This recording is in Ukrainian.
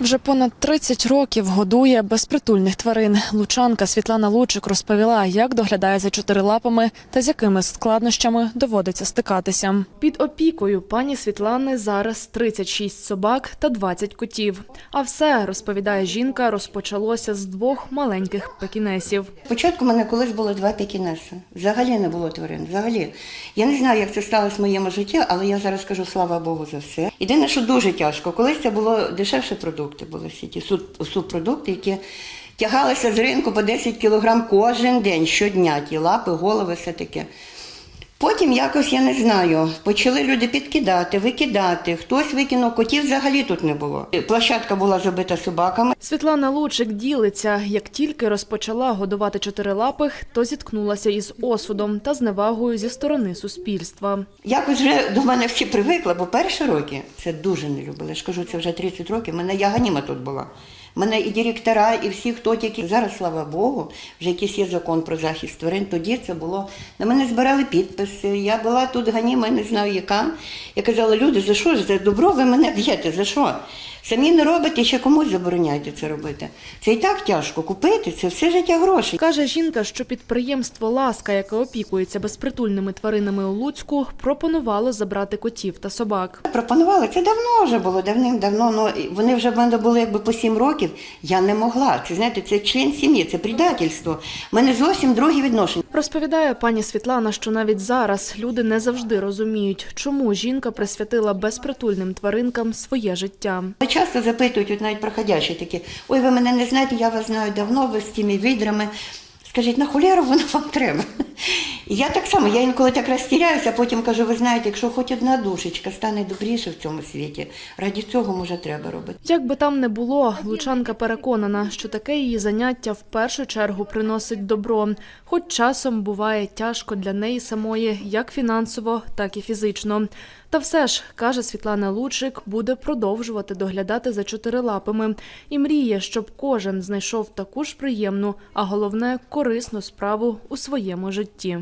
Вже понад 30 років годує безпритульних тварин. Лучанка Світлана Лучик розповіла, як доглядає за чотирилапами та з якими складнощами доводиться стикатися. Під опікою пані Світлани зараз 36 собак та 20 котів. А все, розповідає жінка, розпочалося з двох маленьких пекінесів. Спочатку мене колись було два пекінеси. Взагалі не було тварин. Взагалі. Я не знаю, як це сталося в моєму житті, але я зараз кажу слава Богу за все. Єдине, що дуже тяжко, колись це було дешевші продукти, були всі ті субпродукти, які тягалися з ринку по 10 кілограм кожен день, щодня, ті лапи, голови, все таке. Потім якось, я не знаю, почали люди підкидати, викидати. Хтось викинув котів, взагалі тут не було. Площадка була забита собаками. Світлана Лучик ділиться, як тільки розпочала годувати чотирилапих, то зіткнулася із осудом та зневагою зі сторони суспільства. Якось вже до мене всі привикли, бо перші роки це дуже не любили. Я ж кажу, це вже 30 років. Мене я ганіма тут була. Мене і директора, і всі, хто тільки зараз, слава Богу, вже якийсь є закон про захист тварин. Тоді це було. На мене збирали підписи. Я була тут ганіма, не знаю яка. Я казала, люди, за що за добро ви мене б'єте? За що? Самі не робите, ще комусь забороняєте це робити. Це і так тяжко. Купити це все життя гроші. Каже жінка, що підприємство Ласка, яке опікується безпритульними тваринами у Луцьку, пропонувало забрати котів та собак. Пропонували, це давно вже було, давним-давно. Ну, вони вже в мене були якби по сім років. Я не могла. Це знаєте, це член сім'ї, це предательство. У мене зовсім другі відношення. Розповідає пані Світлана, що навіть зараз люди не завжди розуміють, чому жінка присвятила безпритульним тваринкам своє життя. Часто запитують, от навіть проходячі такі, ой, ви мене не знаєте, я вас знаю давно, ви з тими відрами. Скажіть, на холєру воно вам треба? Я так само, я інколи так розтіряюся, потім кажу, ви знаєте, якщо хоч одна душечка стане добріше в цьому світі, раді цього може треба робити. Як би там не було, Лучанка переконана, що таке її заняття в першу чергу приносить добро, хоч часом буває тяжко для неї самої, як фінансово, так і фізично. Та все ж, каже Світлана Лучик, буде продовжувати доглядати за чотирилапими і мріє, щоб кожен знайшов таку ж приємну, а головне корисну справу у своєму житті.